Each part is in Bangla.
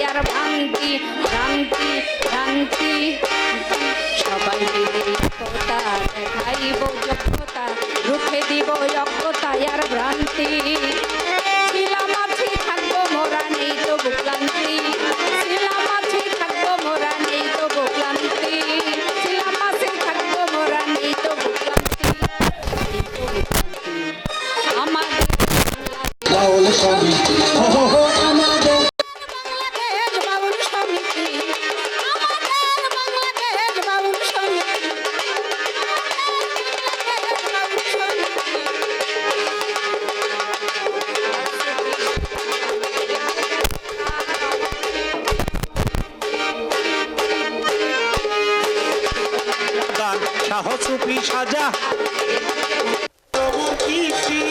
মায়ার ভান্তি ভ্রান্তি ভ্রান্তি সবাই মিলে একতা দেখাইব যক্ষতা রুখে দিব অক্ষতায়ার ভ্রান্তি। ছিলাম আছি, থাকব মোরা নেই তবু ক্লান্তি। ছিলাম আছি, থাকব গান সাহসুপি সাজা। প্রভুর কীর্তি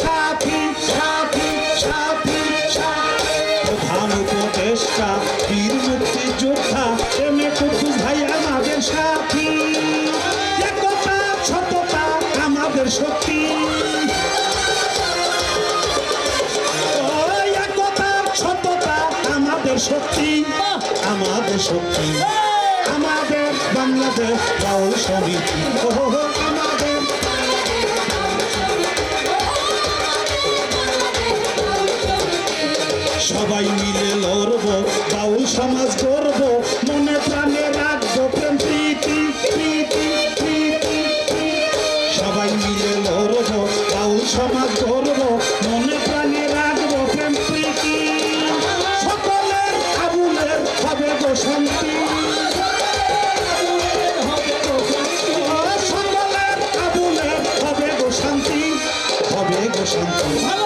সাথী সাথী সাথী প্রধান উপদেষ্টা বীর মুক্তিযোদ্ধা এম এ কুদ্দুস ভাই আমাদের সাথী একতা, সততা আমাদের শক্তি। একতা, সততা আমাদের শক্তি। আমাদের শক্তি। আমাদের বাংলাদেশ বাউল সমিতি। সবাই মিলে লড়ব, বাউল সমাজ গর্ব মনে প্রাণে রাখব প্রেম, প্রীতি প্রীতি প্রীতি। সবাই মিলে লড়ব, বাউল সমাজ গর্ব মনে প্রাণে রাখব প্রেম, প্রীতি। সকলের আবুলের হবে গো শান্তি সকলের আবুলের শান্তি